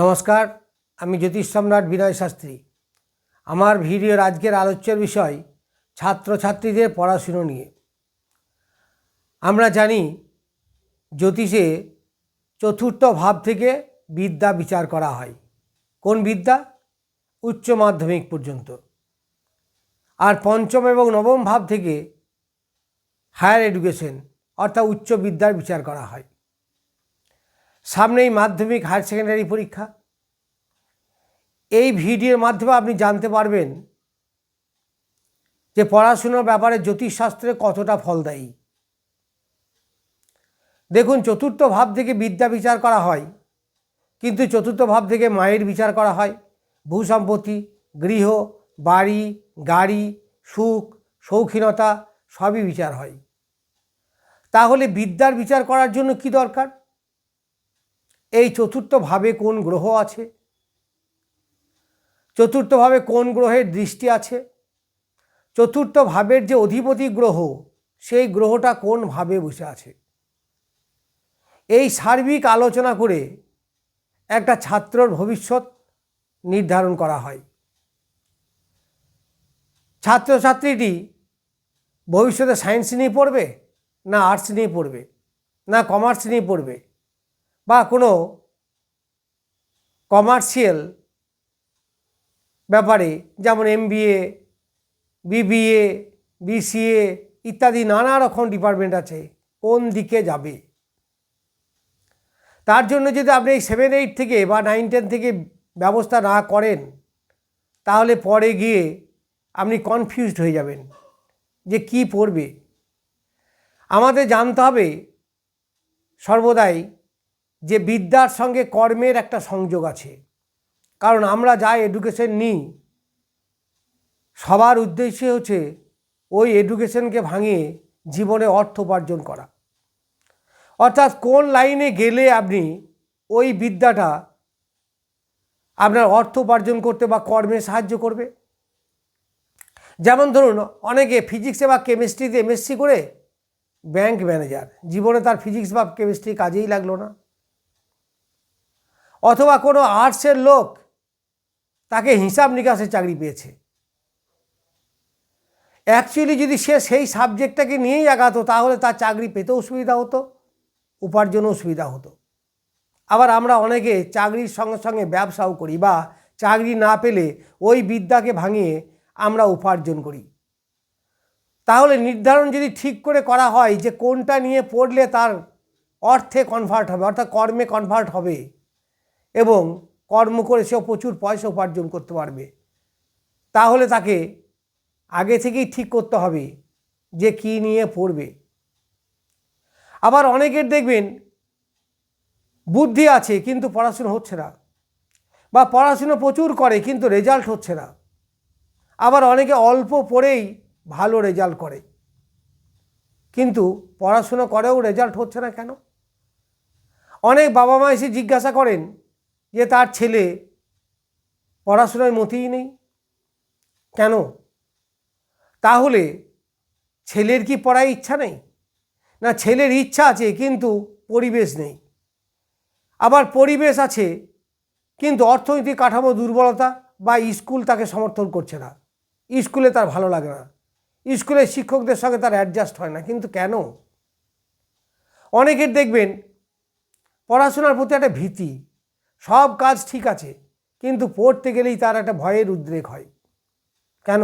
নমস্কার, আমি জ্যোতিষ সম্রাট বিনয় শাস্ত্রী। আমার ভিডিওর আজকের আলোচ্যের বিষয় ছাত্রছাত্রীদের পড়াশুনো নিয়ে। আমরা জানি জ্যোতিষে চতুর্থ ভাব থেকে বিদ্যা বিচার করা হয়। কোন বিদ্যা? উচ্চ মাধ্যমিক পর্যন্ত। আর পঞ্চম এবং নবম ভাব থেকে হায়ার এডুকেশন, অর্থাৎ উচ্চ বিদ্যার বিচার করা হয়। সামনেই মাধ্যমিক হায়ার সেকেন্ডারি পরীক্ষা। এই ভিডিওর মাধ্যমে আপনি জানতে পারবেন যে পড়াশুনোর ব্যাপারে জ্যোতিষশাস্ত্রে কতটা ফলদায়ী। দেখুন, চতুর্থ ভাব থেকে বিদ্যা বিচার করা হয়, কিন্তু চতুর্থ ভাব থেকে মায়ের বিচার করা হয়। ভূসম্পত্তি গৃহ, বাড়ি, গাড়ি, সুখ, শৌখিনতা সবই বিচার হয়। তাহলে বিদ্যার বিচার করার জন্য কি দরকার? এই চতুর্থ ভাবে কোন গ্রহ আছে? চতুর্থভাবে কোন গ্রহের দৃষ্টি আছে? চতুর্থ ভাবের যে অধিপতি গ্রহ, সেই গ্রহটা কোন ভাবে বসে আছে? এই সার্বিক আলোচনা করে একটা ছাত্রর ভবিষ্যৎ নির্ধারণ করা হয়। ছাত্রছাত্রীটি ভবিষ্যতে সায়েন্স নিয়ে পড়বে না আর্টস নিয়ে পড়বে না কমার্স নিয়ে পড়বে? বা কোনো কমার্শিয়াল ব্যাপারে, যেমন এমবিএ, বিবিএ, বিসিএ ইত্যাদি নানা রকম ডিপার্টমেন্ট আছে, কোন দিকে যাবে? তার জন্য যদি আপনি এই সেভেন এইট থেকে বা নাইন টেন থেকে ব্যবস্থা না করেন, তাহলে পরে গিয়ে আপনি কনফিউজড হয়ে যাবেন যে কি পড়বে। আমাদের জানতে হবে সর্বদাই যে বিদ্যার সঙ্গে কর্মের একটা সংযোগ আছে। কারণ আমরা যা এডুকেশন নিই, সবার উদ্দেশ্য হচ্ছে ওই এডুকেশনকে ভাঙিয়ে জীবনে অর্থ উপার্জন করা। অর্থাৎ কোন লাইনে গেলে আপনি ওই বিদ্যাটা আপনার অর্থ উপার্জন করতে বা কর্মে সাহায্য করবে? যেমন ধরুন, অনেকে ফিজিক্সে বা কেমিস্ট্রিতে এমএসসি করে ব্যাংক ম্যানেজার জীবনে তার ফিজিক্স বা কেমিস্ট্রি কাজেই লাগল না। অথবা কোনো আর্টসের লোক তাকে হিসাব নিকাশের চাকরি পেয়েছে। অ্যাকচুয়ালি যদি সে সেই সাবজেক্টটাকে নিয়েই আগাতো, তাহলে তার চাকরি পেতেও সুবিধা হতো, উপার্জনও সুবিধা হতো। আবার আমরা অনেকে চাকরির সঙ্গে সঙ্গে ব্যবসাও করি বা চাকরি না পেলে ওই বিদ্যাকে ভাঙিয়ে আমরা উপার্জন করি। তাহলে নির্ধারণ যদি ঠিক করে করা হয় যে কোনটা নিয়ে পড়লে তার অর্থে কনভার্ট হবে, অর্থাৎ কর্মে কনভার্ট হবে এবং কর্ম করে সেও প্রচুর পয়সা উপার্জন করতে পারবে। তাহলে তাকে আগে থেকেই ঠিক করতে হবে যে কি নিয়ে পড়বে। আবার অনেকের দেখবেন বুদ্ধি আছে কিন্তু পড়াশুনো হচ্ছে না বা পড়াশুনো প্রচুর করে কিন্তু রেজাল্ট হচ্ছে না। আবার অনেকে অল্প পড়েই ভালো রেজাল্ট করে। কিন্তু পড়াশুনো করেও রেজাল্ট হচ্ছে না কেন? অনেক বাবা মা এসে জিজ্ঞাসা করেন যে তার ছেলে পড়াশোনায় মতেই নেই। কেন? তাহলে ছেলের কি পড়ায় ইচ্ছা নেই? না ছেলের ইচ্ছা আছে, কিন্তু পরিবেশ নেই। আবার পরিবেশ আছে, কিন্তু অর্থনৈতিক কাঠামো দুর্বলতা বা স্কুল তাকে সমর্থন করছে না। স্কুলে তার ভালো লাগে না। স্কুলের শিক্ষকদের সঙ্গে তার অ্যাডজাস্ট হয় না, কিন্তু কেন? অনেকের দেখবেন পড়াশোনার প্রতি একটা ভীতি। সব কাজ ঠিক আছে, কিন্তু পড়তে গেলেই তার একটা ভয়ের উদ্রেক হয়। কেন?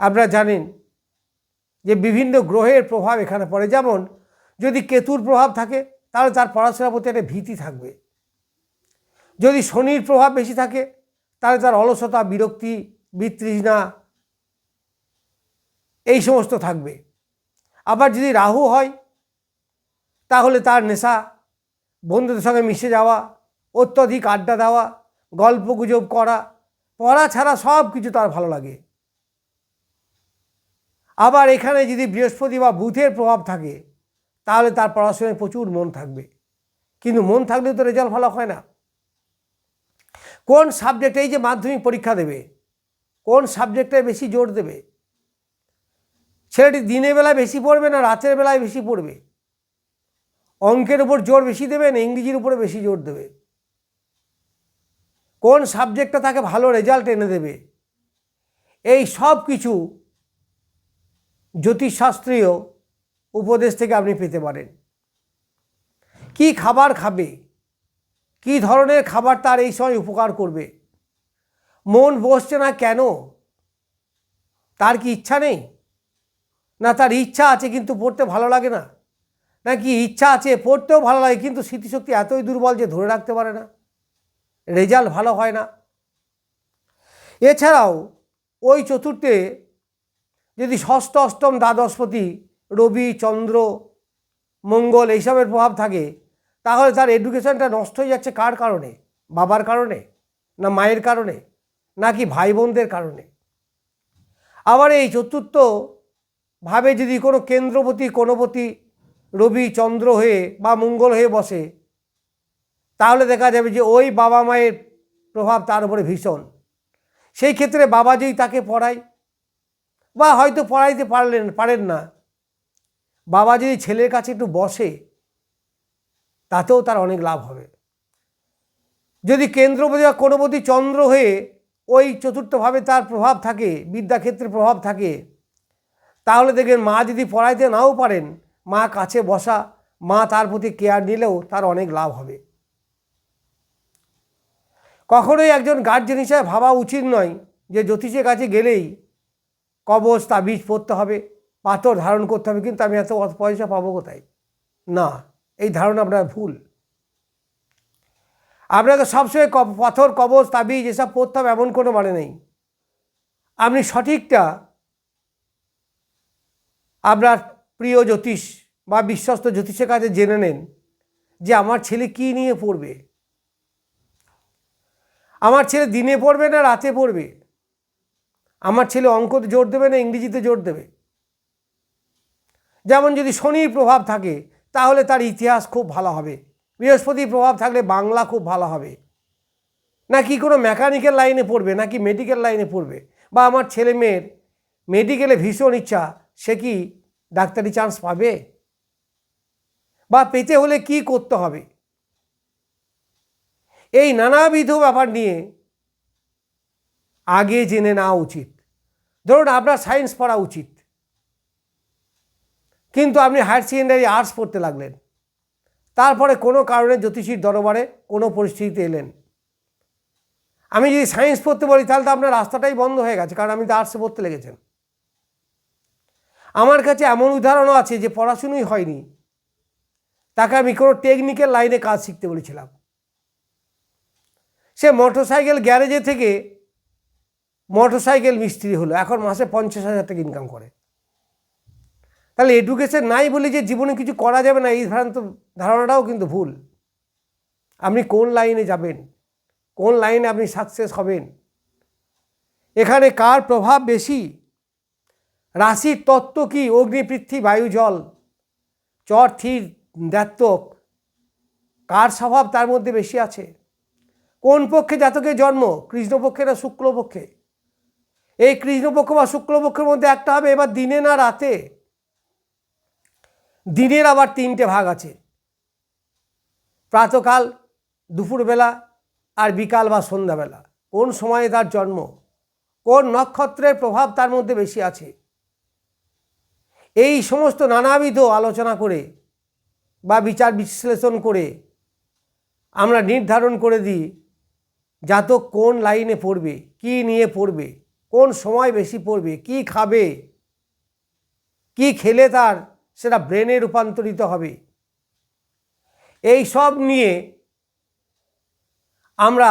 আপনারা জানেন যে বিভিন্ন গ্রহের প্রভাব এখানে পড়ে। যেমন, যদি কেতুর প্রভাব থাকে, তাহলে তার পড়াশোনার প্রতি একটা ভীতি থাকবে। যদি শনির প্রভাব বেশি থাকে, তাহলে তার অলসতা, বিরক্তি, বিতৃষ্ণা এই সমস্ত থাকবে। আবার যদি রাহু হয়, তাহলে তার নেশা, বন্ধুদের সঙ্গে মিশে যাওয়া অত্যধিক আড্ডা দেওয়া গল্প গুজব করা, পড়া ছাড়া সব কিছু তার ভালো লাগে। আবার এখানে যদি বৃহস্পতি বা বুথের প্রভাব থাকে, তাহলে তার পড়াশোনায় প্রচুর মন থাকবে। কিন্তু মন থাকলেও তো রেজাল্ট ভালো হয় না। কোন সাবজেক্টে এই যে মাধ্যমিক পরীক্ষা দেবে, কোন সাবজেক্টে বেশি জোর দেবে? ছেলেটি দিনের বেলায় বেশি পড়বে না রাতের বেলায় বেশি পড়বে? অঙ্কের উপর জোর বেশি দেবে না ইংরেজির উপরে বেশি জোর দেবে? কোন সাবজেক্টটা তাকে ভালো রেজাল্ট এনে দেবে? এই সব কিছু জ্যোতিষশাস্ত্রীয় উপদেশ থেকে আপনি পেতে পারেন। কি খাবার খাবে? কি ধরনের খাবার তার এই সময় উপকার করবে? মন বসছে না কেন? তার কি ইচ্ছা নেই? না তার ইচ্ছা আছে কিন্তু পড়তে ভালো লাগে না? নাকি ইচ্ছা আছে পড়তেও ভালো লাগে কিন্তু স্মৃতিশক্তি এতই দুর্বল যে ধরে রাখতে পারে না? রেজাল্ট ভালো হয় না। এছাড়াও ওই চতুর্থে যদি ষষ্ঠ, অষ্টম, দ্বাদশপতি, রবি, চন্দ্র, মঙ্গল এইসবের প্রভাব থাকে, তাহলে তার এডুকেশনটা নষ্ট হয়ে যাচ্ছে কার কারণে? বাবার কারণে? না মায়ের কারণে? নাকি ভাই বোনদের কারণে? আবার এই চতুর্থ ভাবে যদি কোনো কেন্দ্রপতি কোনোপতি রবি, চন্দ্র হয়ে বা মঙ্গল হয়ে বসে তাহলে দেখা যাবে যে ওই বাবা মায়ের প্রভাব তার উপরে ভীষণ। সেই ক্ষেত্রে বাবা যদি তাকে পড়ায় বা হয়তো পড়াইতে পারলেন, পারেন না। বাবা যদি ছেলের কাছে একটু বসে তাতেও তার অনেক লাভ হবে। যদি কেন্দ্রপতি বা কোনোপতি চন্দ্র হয়ে ওই চতুর্থভাবে তার প্রভাব থাকে বিদ্যাক্ষেত্রে প্রভাব থাকে, তাহলে দেখবেন মা যদি পড়াইতে নাও পারেন, মা কাছে বসা, মা তার প্রতি কেয়ার নিলেও তার অনেক লাভ হবে। কখনোই একজন গার্জেন হিসাবে ভাবা উচিত নয় যে জ্যোতিষের কাছে গেলেই কবচ, তাবিজ পড়তে হবে, পাথর ধারণ করতে হবে, কিন্তু আমি এত পয়সা পাবো কোথায়? না, এই ধারণা আপনার ভুল। আপনাকে সবসময় পাথর, কবচ, তাবিজ এসব পড়তে হবে এমন কোনো মানে নেই। আপনি সঠিকটা আপনার প্রিয় জ্যোতিষ বা বিশ্বস্ত জ্যোতিষের কাছে জেনে নেন যে আমার ছেলে কী নিয়ে পড়বে। আমার ছেলে দিনে পড়বে না, রাতে পড়বে? আমার ছেলে অঙ্কতে জোর দেবে না, ইংরেজিতে জোর দেবে? যেমন যদি শনির প্রভাব থাকে, তাহলে তার ইতিহাস খুব ভালো হবে। বৃহস্পতির প্রভাব থাকলে বাংলা খুব ভালো হবে। নাকি কোনো মেকানিক্যাল লাইনে পড়বে, নাকি মেডিকেল লাইনে পড়বে? বা আমার ছেলে মেয়ের মেডিকেলে ভীষণ ইচ্ছা, সে কি ডাক্তারি চান্স পাবে? বা পেতে হলে কি করতে হবে? এই নানাবিধ ব্যাপার নিয়ে আগে জেনে নেওয়া উচিত। ধরুন আপনার সায়েন্স পড়া উচিত। কিন্তু আপনি হায়ার সেকেন্ডারি আর্টস পড়তে লাগলেন। তারপরে কোনো কারণে জ্যোতিষীর দরবারে কোনো পরিস্থিতিতে এলেন। আমি যদি সায়েন্স পড়তে বলি, তাহলে তো আপনার রাস্তাটাই বন্ধ হয়ে গেছে, কারণ আমি তো আর্টসে পড়তে লেগেছেন। আমার কাছে এমন উদাহরণও আছে যে পড়াশুনোই হয়নি। তাকে আমি কোনো টেকনিক্যাল লাইনে কাজ শিখতে বলেছিলাম। সে মোটরসাইকেল গ্যারেজে থেকে মোটরসাইকেল মিস্ত্রি হলো। এখন মাসে পঞ্চাশ হাজার টাকা ইনকাম করে। তাহলে এডুকেশন নাই বলে যে জীবনে কিছু করা যাবে না, এই ধারণা তো ধারণাটাও কিন্তু ভুল। আপনি কোন লাইনে যাবেন? কোন লাইনে আপনি সাকসেস হবেন? এখানে কার প্রভাব বেশি? রাশির তত্ত্ব কি? অগ্নি, পৃথ্বী, বায়ু, জল। চর থির দ্যাত্তক কার স্বভাব তার মধ্যে বেশি আছে? কোন পক্ষে জাতকের জন্ম? কৃষ্ণপক্ষে না শুক্লপক্ষে? এই কৃষ্ণপক্ষ বা শুক্লপক্ষের মধ্যে একটা হবে, এবার দিনে না রাতে? দিনের আবার তিনটে ভাগ আছে। প্রাতকাল, দুপুরবেলা আর বিকাল বা সন্ধ্যাবেলা। কোন সময়ে তার জন্ম? কোন নক্ষত্রের প্রভাব তার মধ্যে বেশি আছে? এই সমস্ত নানাবিধ আলোচনা করে বা বিচার বিশ্লেষণ করে আমরা নির্ধারণ করে দিই জাতক কোন লাইনে পড়বে, কি নিয়ে পড়বে, কোন সময় বেশি পড়বে, কি খাবে, কি খেলে তার সেটা ব্রেনে রূপান্তরিত হবে। এই সব নিয়ে আমরা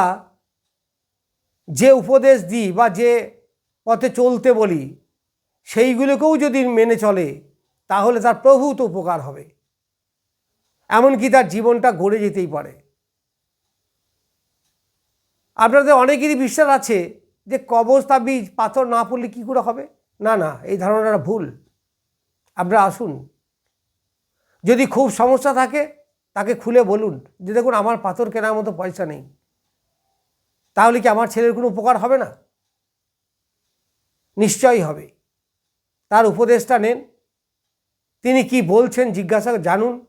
যে উপদেশ দিই বা যে পথে চলতে বলি, সেইগুলোকেও যদি মেনে চলে, তাহলে তার প্রভূত উপকার হবে। এমনকি তার জীবনটা গড়ে যেতেই পারে। আপনাদের অনেকেরই বিশ্বাস আছে যে কবচ তাবিজ, পাথর না পড়লে কী করে হবে? না না, এই ধারণাটা ভুল। আপনারা আসুন। যদি খুব সমস্যা থাকে, তাকে খুলে বলুন যে, দেখুন, আমার পাথর কেনার মতো পয়সা নেই। তাহলে কি আমার ছেলের কোনো উপকার হবে না? নিশ্চয়ই হবে। তার উপদেশটা নেন। তিনি কি বলছেন জিজ্ঞাসা জানুন।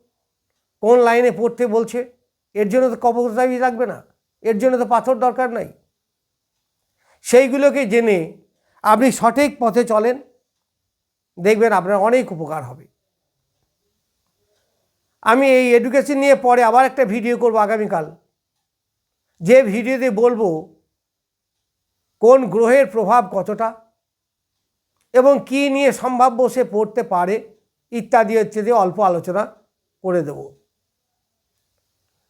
কোন লাইনে পড়তে বলছে? এর জন্য তো কবরদাবি লাগবে না। এর জন্য তো পাথর দরকার নাই। সেইগুলোকে জেনে আপনি সঠিক পথে চলেন, দেখবেন আপনার অনেক উপকার হবে। আমি এই এডুকেশন নিয়ে পরে আবার একটা ভিডিও করব আগামীকাল। যে ভিডিওতে বলব কোন গ্রহের প্রভাব কতটা এবং কি নিয়ে সম্ভাব্য সে পড়তে পারে ইত্যাদি হচ্ছে দিয়ে অল্প আলোচনা করে দেব।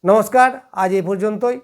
নমস্কার, আজ এই পর্যন্তই।